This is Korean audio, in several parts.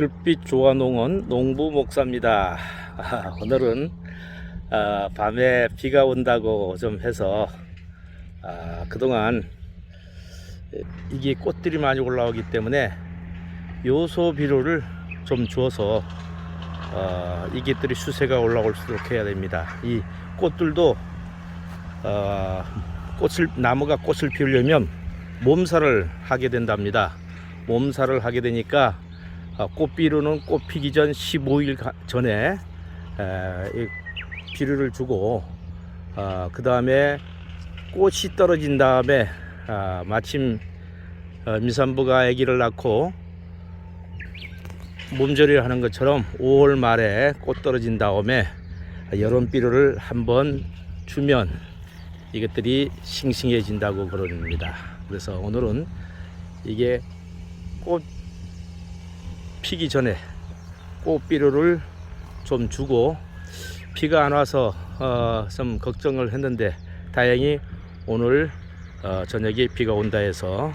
불빛 조화농원 농부 목사입니다. 아, 오늘은 아, 밤에 비가 온다고 좀 해서 아, 그동안 이게 꽃들이 많이 올라오기 때문에 요소 비료를 좀 주어서 어, 이게들이 수세가 올라올 수 있도록 해야 됩니다. 이 꽃들도 어, 꽃을 나무가 꽃을 피우려면 몸살을 하게 된답니다. 몸살을 하게 되니까 어, 꽃비료는 꽃 피기 전 15일 가- 전에 비료를 주고 그 다음에 꽃이 떨어진 다음에 아, 마침 어, 임산부가 아기를 낳고 몸조리를 하는 것처럼 5월 말에 꽃 떨어진 다음에 여름 비료를 한번 주면 이것들이 싱싱해진다고 그럽니다. 그래서 오늘은 이게 꽃 피기 전에 꽃비료를 좀 주고 비가 안 와서 어, 좀 걱정을 했는데 다행히 오늘 어, 저녁에 비가 온다 해서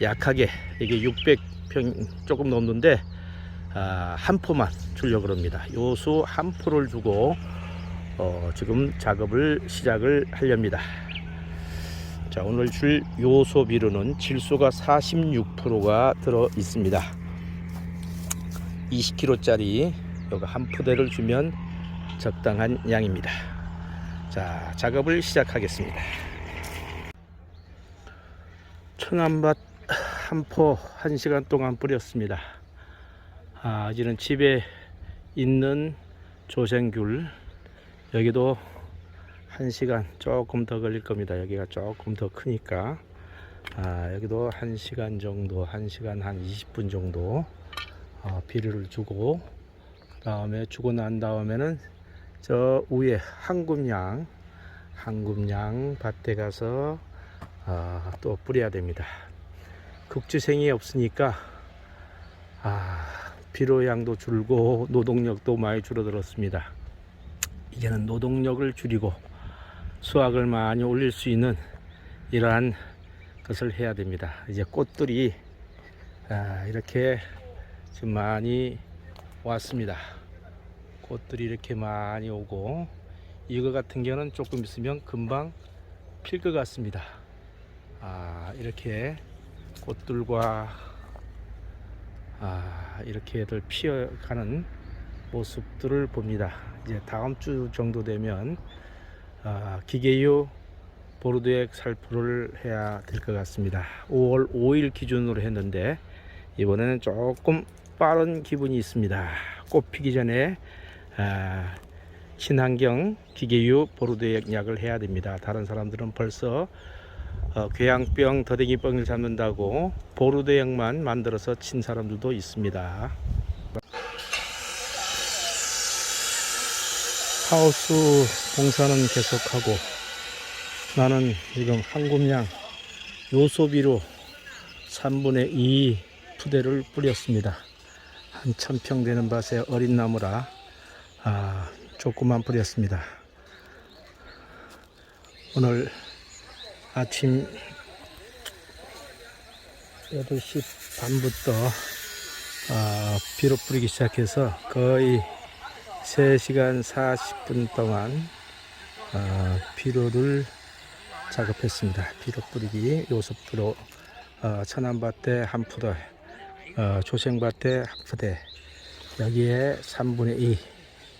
약하게 이게 600평 조금 넘는데 아, 한 포만 주려고 합니다. 요수 한 포를 주고 어, 지금 작업을 시작을 하렵니다. 자 오늘 줄 요소 비료는 질소가 46%가 들어 있습니다. 20kg짜리 요거 한 푸대를 주면 적당한 양입니다. 자 작업을 시작하겠습니다. 천안밭 한포한 시간 동안 뿌렸습니다. 아, 이제는 집에 있는 조생귤 여기도 한 시간 조금 더 걸릴 겁니다. 여기가 조금 더 크니까 아, 여기도 한 시간 정도, 한 시간 한 20분 정도 어, 비료를 주고 그 다음에 주고 난 다음에는 저 위에 한금양, 한금양 밭에 가서 아, 또 뿌려야 됩니다. 극주생이 없으니까 아, 비료 양도 줄고 노동력도 많이 줄어들었습니다. 이제는 노동력을 줄이고 수확을 많이 올릴 수 있는 이러한 것을 해야 됩니다. 이제 꽃들이 아, 이렇게 지금 많이 왔습니다. 꽃들이 이렇게 많이 오고 이거 같은 경우는 조금 있으면 금방 필 것 같습니다. 아, 이렇게 꽃들과 아, 이렇게들 피어가는 모습들을 봅니다. 이제 다음 주 정도 되면 아, 기계유 보르드액 살포를 해야 될 것 같습니다. 5월 5일 기준으로 했는데 이번에는 조금 빠른 기분이 있습니다. 꽃 피기 전에 아, 친환경 기계유 보르드액 약을 해야 됩니다. 다른 사람들은 벌써 어, 궤양병, 더댕이병을 잡는다고 보르드액만 만들어서 친 사람들도 있습니다. 하우스 공사는 계속하고 나는 지금 한금양 요소비로 3분의 2 푸대를 뿌렸습니다. 한 천평 되는 밭에 어린 나무라 아, 조금만 뿌렸습니다. 오늘 아침 8시 반부터 아, 비료 뿌리기 시작해서 거의 3시간 40분 동안 어, 비료를 작업했습니다. 비료 뿌리기 요소프로 어, 천안밭에 한 푸대, 어, 조생밭에 한 푸대, 여기에 3분의 2,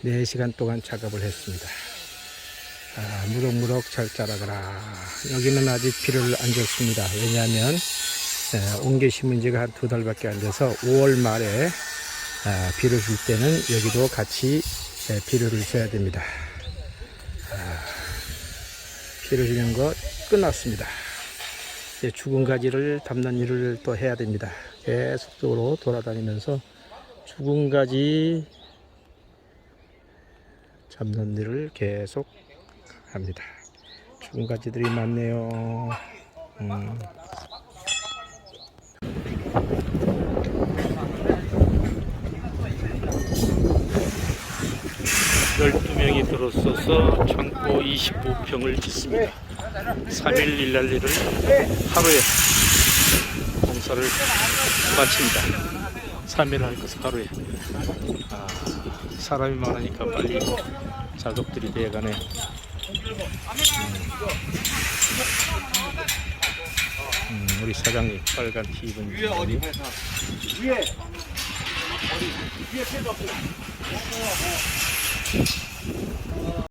4시간 동안 작업을 했습니다. 아, 무럭무럭 잘 자라거라. 여기는 아직 비료를 안 줬습니다. 왜냐하면 에, 옮겨 심은 지가 한 두 달밖에 안 돼서 5월 말에 아, 비료 줄 때는 여기도 같이 에, 비료를 줘야 됩니다. 아, 비료 주는 거 끝났습니다. 이제 죽은 가지를 담는 일을 또 해야 됩니다. 계속적으로 돌아다니면서 죽은 가지 잡는 일을 계속 합니다. 죽은 가지들이 많네요. 음. 12명이 들어서서 창고 25평을 짓습니다. 3일 일날리를 하루에 공사를 마칩니다. 3일 할 것을 하루에. 아, 사람이 많으니까 빨리 작업들이 돼가네. 음, 우리 사장님 빨간 티 입은 분이 위에.